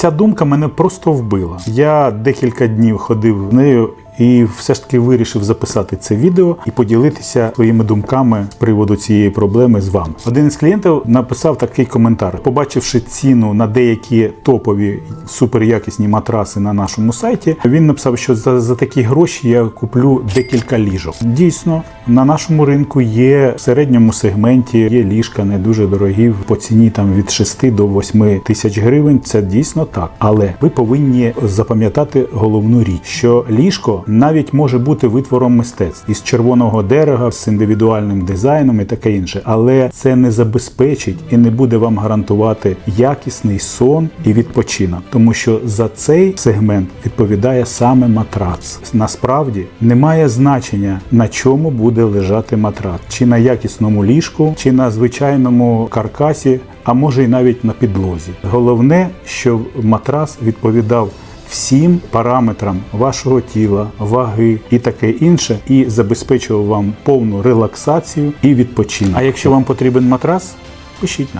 Ця думка мене просто вбила. Я декілька днів ходив нею. І все ж таки вирішив записати це відео і поділитися своїми думками з приводу цієї проблеми з вами. Один із клієнтів написав такий коментар: побачивши ціну на деякі топові суперякісні матраси на нашому сайті, він написав, що за, за такі гроші я куплю декілька ліжок. Дійсно, на нашому ринку є в середньому сегменті є ліжка не дуже дорогі по ціні там від 6 до 8 тисяч гривень. Це дійсно так. Але ви повинні запам'ятати головну річ, що ліжко навіть може бути витвором мистецтв із червоного дерева, з індивідуальним дизайном і таке інше, але це не забезпечить і не буде вам гарантувати якісний сон і відпочинок, тому що за цей сегмент відповідає саме матрац. Насправді немає значення на чому буде лежати матрац, чи на якісному ліжку, чи на звичайному каркасі, а може й навіть на підлозі. Головне, щоб матрас відповідав всім параметрам вашого тіла, ваги і таке інше, і забезпечував вам повну релаксацію і відпочинок. А якщо вам потрібен матрас, пишіть нам.